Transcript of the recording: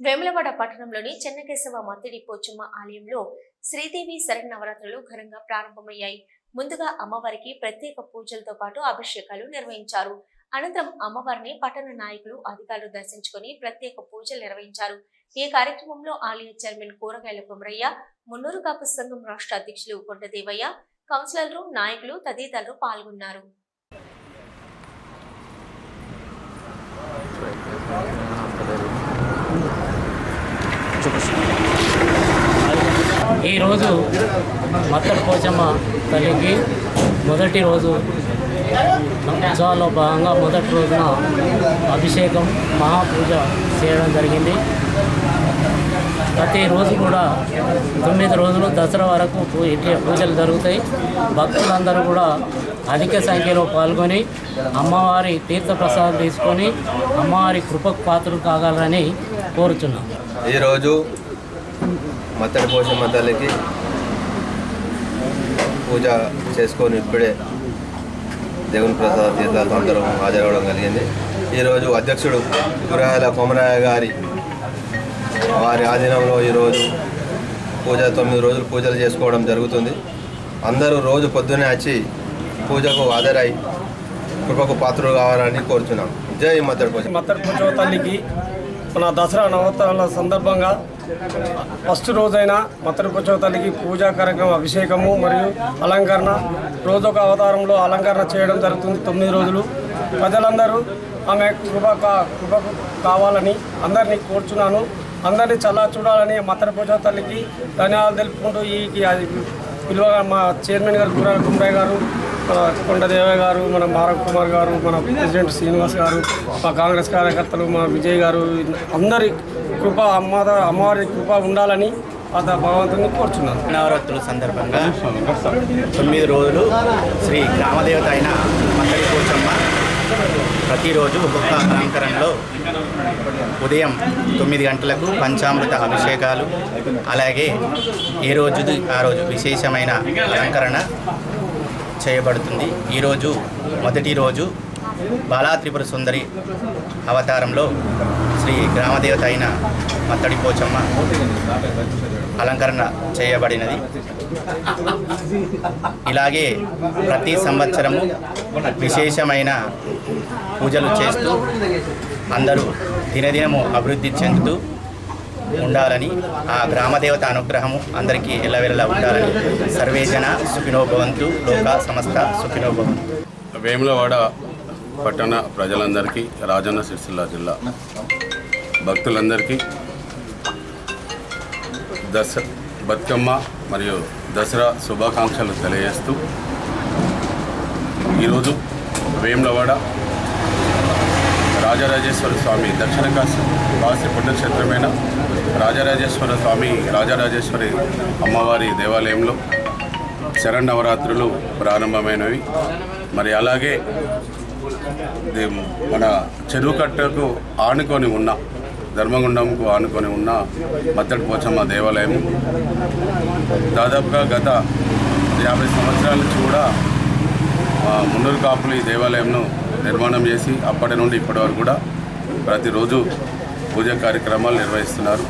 వేములవాడ పట్టణంలోని చెన్నకేశవ మత్తిడి పోచమ్మ ఆలయంలో శ్రీదేవి శరన్నవరాత్రులు ఘనంగా ప్రారంభమయ్యాయి. ముందుగా అమ్మవారికి ప్రత్యేక పూజలతో పాటు అభిషేకాలు నిర్వహించారు. అనంతరం అమ్మవారిని పట్టణ నాయకులు అధికారులు దర్శించుకొని ప్రత్యేక పూజలు నిర్వహించారు. ఈ కార్యక్రమంలో ఆలయ చైర్మన్ కూరగాయల కుమరయ్య మున్నూరు కాపు సంఘం రాష్ట్ర అధ్యక్షులు కొండదేవయ్య కౌన్సిలర్లు నాయకులు తదితరులు పాల్గొన్నారు. ఈరోజు మత్తడి పోచమ్మ తల్లికి మొదటి రోజు ఉత్సవాల్లో భాగంగా మొదటి రోజున అభిషేకం మహాపూజ చేయడం జరిగింది. ప్రతిరోజు కూడా తొమ్మిది రోజులు దసరా వరకు పూ- పూజలు జరుగుతాయి. భక్తులందరూ కూడా అధిక సంఖ్యలో పాల్గొని అమ్మవారి తీర్థప్రసాదం తీసుకొని అమ్మవారి కృపకు పాత్రలు కాగలరని కోరుచున్నాం. ఈరోజు మత్తడి పోషమ్మ తల్లికి పూజ చేసుకొని ఇప్పుడే దేవుని ప్రసాద తీర్థాలతో అందరం హాజరవడం కలిగింది. ఈరోజు అధ్యక్షుడు గురాయల కొమరాయ గారి వారి ఆధీనంలో ఈరోజు పూజ తొమ్మిది రోజులు పూజలు చేసుకోవడం జరుగుతుంది. అందరూ రోజు పొద్దున్నే వచ్చి పూజకు హాజరై కృపకు పాత్రలు కావాలని కోరుచున్నాం. జై మత్తడి పోషమ్మ మత్తడి పూజ తల్లికి మన దసరా నవరాత్రుల సందర్భంగా ఫస్ట్ రోజైన మత్తడి తల్లికి పూజా కార్యక్రమం అభిషేకము మరియు అలంకరణ రోజొక అవతారంలో అలంకరణ చేయడం జరుగుతుంది తొమ్మిది రోజులు. ప్రజలందరూ ఆమె కృప కా- కృపకు కావాలని అందరినీ కోరుచున్నాను. అందరినీ చల్లా చూడాలని మత్తడి తల్లికి ధన్యవాదాలు తెలుపుకుంటూ ఈ అది పిలువగా మా చైర్మన్ గారు గురాల కుమరయ్య గారు మన గారు మన భారత్ కుమార్ గారు మన ప్రెసిడెంట్ శ్రీనివాస్ గారు మా కాంగ్రెస్ కార్యకర్తలు మా విజయ్ గారు అందరి కృప అమ్మ అమ్మవారి కృప ఉండాలని ఆ భగవంతుని కోరుచున్నాను. నవరాత్రుల సందర్భంగా తొమ్మిది రోజులు శ్రీ గ్రామదేవత అయిన మందరి పోచమ్మ ప్రతిరోజు ఒక్కొక్క అలంకరణలో ఉదయం తొమ్మిది గంటలకు పంచామృత అభిషేకాలు అలాగే ఏ రోజుది ఆ రోజు విశేషమైన అలంకరణ చేయబడుతుంది. ఈరోజు మొదటి రోజు బాలా త్రిపుర సుందరి అవతారంలో శ్రీ గ్రామదేవత అయిన మత్తడి పోచమ్మ అలంకరణ చేయబడినది. ఇలాగే ప్రతి సంవత్సరము విశేషమైన పూజలు చేస్తూ అందరూ దినదినము అభివృద్ధి చెందుతూ ఉండాలని ఆ గ్రామదేవత అనుగ్రహము అందరికీ ఎల్లవెల్లా ఉండాలని సర్వేజన సుఖినోభవంతు లోక సమస్త సుఖినోభవంతు వేములవాడ పట్టణ ప్రజలందరికీ రాజన్న సిరిసిల్ల జిల్లా భక్తులందరికీ దస బతుకమ్మ మరియు దసరా శుభాకాంక్షలు తెలియజేస్తూ ఈరోజు వేములవాడ రాజరాజేశ్వర స్వామి దక్షిణ కాశీ కాశీ పుణ్యక్షేత్రమైన రాజరాజేశ్వర స్వామి రాజరాజేశ్వరి అమ్మవారి దేవాలయంలో శరణవరాత్రులు ప్రారంభమైనవి. మరి అలాగే మన చెరువు కట్టకు ఆనుకొని ఉన్న ధర్మగుండంకు ఆనుకొని ఉన్న మత్తడి పోచమ్మ దేవాలయం. దాదాపుగా గత యాభై సంవత్సరాల నుంచి కూడా మున్నూరు కాపులు ఈ దేవాలయంను నిర్మాణం చేసి అప్పటి నుండి ఇప్పటి వరకు కూడా ప్రతిరోజు పూజ కార్యక్రమాలు నిర్వహిస్తున్నారు.